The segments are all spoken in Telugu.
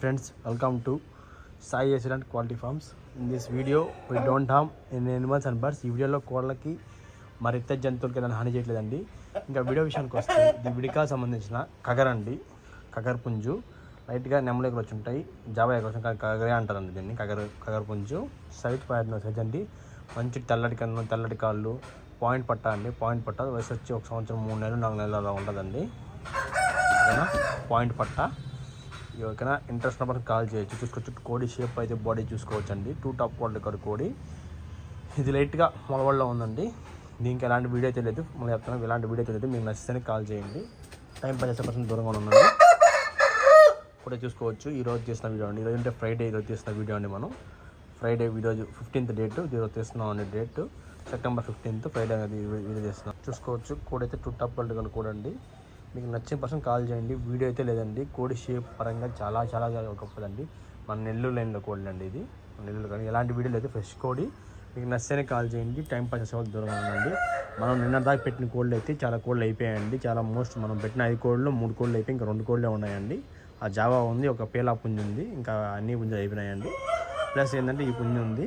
Friends welcome to Sai Excellent quality farms in this video we don't harm in animals and birds ఈ వీడియోలో కోళ్ళకి మరి ఇతర జంతువులకి ఏదైనా హాని చేయట్లేదండి. ఇంకా వీడియో విషయానికి వస్తే ఇది విడికా సంబంధించిన కగర్ అండి. కగర్ పుంజు. లైట్గా నెమ్మలేకలు వచ్చి ఉంటాయి జాబా ఎక్కడ కానీ కగరే అంటారండి దీన్ని. కగర్ కగర్ పుంజు. సైట్ పాడిన సైజ్ అండి మంచి తెల్లటి కన్ను తెల్లటి కాళ్ళు. పాయింట్ పట్టా అండి. పాయింట్ పట్ట. వయసు వచ్చి ఒక సంవత్సరం మూడు నెలలు నాలుగు నెలలు అలా ఉంటుందండి. పాయింట్ పట్ట. ఎవరికైనా ఇంట్రెస్ట్ ఉన్నప్పుడు కాల్ చేయొచ్చు. చూసుకోవచ్చు. కోడి షేప్ అయితే బాడీ చూసుకోవచ్చండి. టూ టాప్ క్వాలిటీ కడు కోడి. ఇది లైట్గా మొలవల్లో ఉందండి. దీనికి ఎలాంటి వీడియో అయితే లేదు మళ్ళీ చెప్తాను. ఎలాంటి వీడియో అయితే లేదు మీకు నచ్చితేనే కాల్ చేయండి. టైం పది పర్సెంట్ దూరంగా ఉన్నాను కూడా చూసుకోవచ్చు. ఈరోజు చేసిన వీడియో అండి. ఈరోజు అంటే ఫ్రైడే ఈరోజు చేసిన వీడియో అండి మనం. ఫ్రైడే ఈరోజు ఫిఫ్టీన్త్ డేట్ ఈరోజు చేస్తున్నాం అండి డేట్ సెప్టెంబర్ ఫిఫ్టీన్త్ ఫ్రైడే అనేది వీడియో చేస్తున్నాం చూసుకోవచ్చు. కోడి అయితే టూ టాప్ క్వాలిటీ కూడా అండి మీకు నచ్చిన పర్సన్ కాల్ చేయండి. వీడియో అయితే లేదండి. కోడి షేప్ పరంగా చాలా చాలా చాలా గొప్పదండి. మన నెల్లూరు లైన్లో కోడి అండి ఇది. మన నెల్లూరు కానీ ఎలాంటి వీడియో లేదు ఫ్రెష్ కోడి మీకు నచ్చితేనే కాల్ చేయండి. టైం పాస్ చేసే వాళ్ళు దూరంగా ఉండండి. మనం నిన్న దాకా పెట్టిన కోళ్ళు అయితే చాలా కోళ్ళు అయిపోయాయండి. చాలా మోస్ట్ మనం పెట్టిన ఐదు కోళ్ళు మూడు కోళ్ళు అయిపోయి ఇంకా రెండు కోళ్ళే ఉన్నాయండి. ఆ జావా ఉంది ఒక పేలా పుంజు ఉంది ఇంకా అన్ని పుంజులు అయిపోయినాయండి. ప్లస్ ఏంటంటే ఈ పుంజు ఉంది.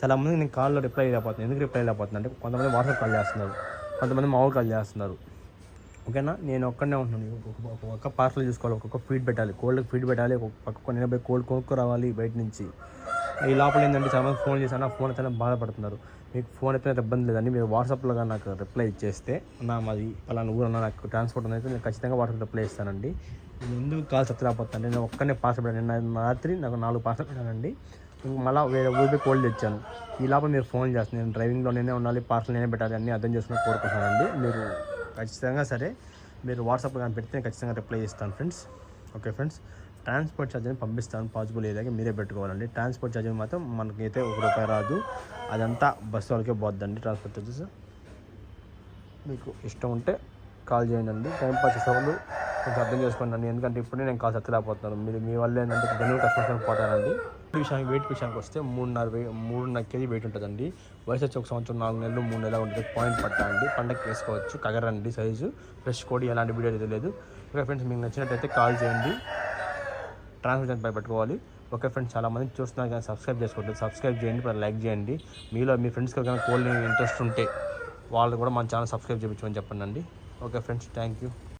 చాలామంది నేను కాల్లో రిప్లై లేకపోతుంది ఎందుకు రిప్లై లేకపోతుంది అంటే కొంతమంది వాట్సాప్ కాల్ చేస్తున్నారు. కొంతమంది మామూలు కాల్ చేస్తున్నారు. ఓకేనా? నేను ఒక్కడనే ఉంటున్నాను. ఒక్కొక్క- పార్సల్ చూసుకోవాలి ఒక్కొక్క ఫీడ్ పెట్టాలి. కోల్డ్కి ఫీడ్ పెట్టాలి ఒక పక్క నేను పోయి కోల్డ్ కొనుక్కు రావాలి బయట నుంచి. ఈ లోపల ఏంటంటే చాలా ఫోన్ చేశాను ఆ ఫోన్ అయితే బాధపడుతున్నారు. మీకు ఫోన్ అయితే ఇబ్బంది లేదండి. మీరు వాట్సాప్లో కానీ నాకు రిప్లై ఇచ్చేస్తే నా మాది పలానా ఊరు నాకు ట్రాన్స్పోర్ట్ అనేది నేను ఖచ్చితంగా వాట్సాప్ రిప్లై ఇస్తానండి. నేను ఎందుకు కాల్ చెప్తాను నేను ఒక్కనే పార్సల్ పెట్టాను. నిన్న రాత్రి నాకు నాలుగు పార్సల్ పెట్టానండి. మళ్ళీ వేరే ఊరికి కోల్డ్ తెచ్చాను. ఈ లోపల మీరు ఫోన్ చేస్తాను నేను డ్రైవింగ్లో నేనే ఉండాలి పార్సల్ నేనే పెట్టాలి అన్నీ అర్థం చేసుకుని కోరుకుంటున్నానండి. మీరు ఖచ్చితంగా సరే. మీరు వాట్సాప్ కానీ పెడితే ఖచ్చితంగా రిప్లై ఇస్తాను friends okay friends transport charge పంపిస్తాను. పాసిబుల్ ఏదైనా మీరే పెట్టుకోవాలండి. ట్రాన్స్పోర్ట్ ఛార్జ్ మాత్రం మనకైతే ఒక రూపాయి రాదు. అదంతా బస్సు వాళ్ళకే పోద్దండి ట్రాన్స్పోర్ట్ ఛార్జెస్ మీకు ఇష్టం ఉంటే కాల్ చేయండి. అండి టైం పాస్ చేసేవాళ్ళు కొంచెం అర్థం చేసుకోండి. ఎందుకంటే ఇప్పుడే నేను కాల్ ఎత్తలేకపోతున్నాను మీరు మీ వల్ల ఏంటంటే జనరల్ కస్టమర్స్ పోతారండి. విషయానికి వెయిట్ విషయానికి వస్తే మూడున్నర వే మూడున్నర కేజీ వెయిట్ ఉంటుందండి. వయసు వచ్చి ఒక సంవత్సరం నాలుగు నెలలు మూడు నెలలు ఉంటుంది పాయింట్ పట్టండి. పండగకి వేసుకోవచ్చు. కగరండి సైజు ఫ్రెష్ కోడి ఎలాంటి వీడియో అయితే లేదు. ఓకే ఫ్రెండ్స్ మీకు నచ్చినట్టయితే కాల్ చేయండి. ట్రాన్స్మిషన్ పై పెట్టుకోవాలి. ఓకే ఫ్రెండ్స్ చాలామంది చూస్తున్నారు కానీ సబ్స్క్రైబ్ చేసుకోండి సబ్స్క్రైబ్ చేయండి లైక్ చేయండి. మీలో మీ ఫ్రెండ్స్కి కానీ కోల్డ్ ఇంట్రెస్ట్ ఉంటే వాళ్ళు కూడా మన ఛానల్ సబ్స్క్రైబ్ చేయించమని చెప్పండి అండి ఓకే ఫ్రెండ్స్ థ్యాంక్ యూ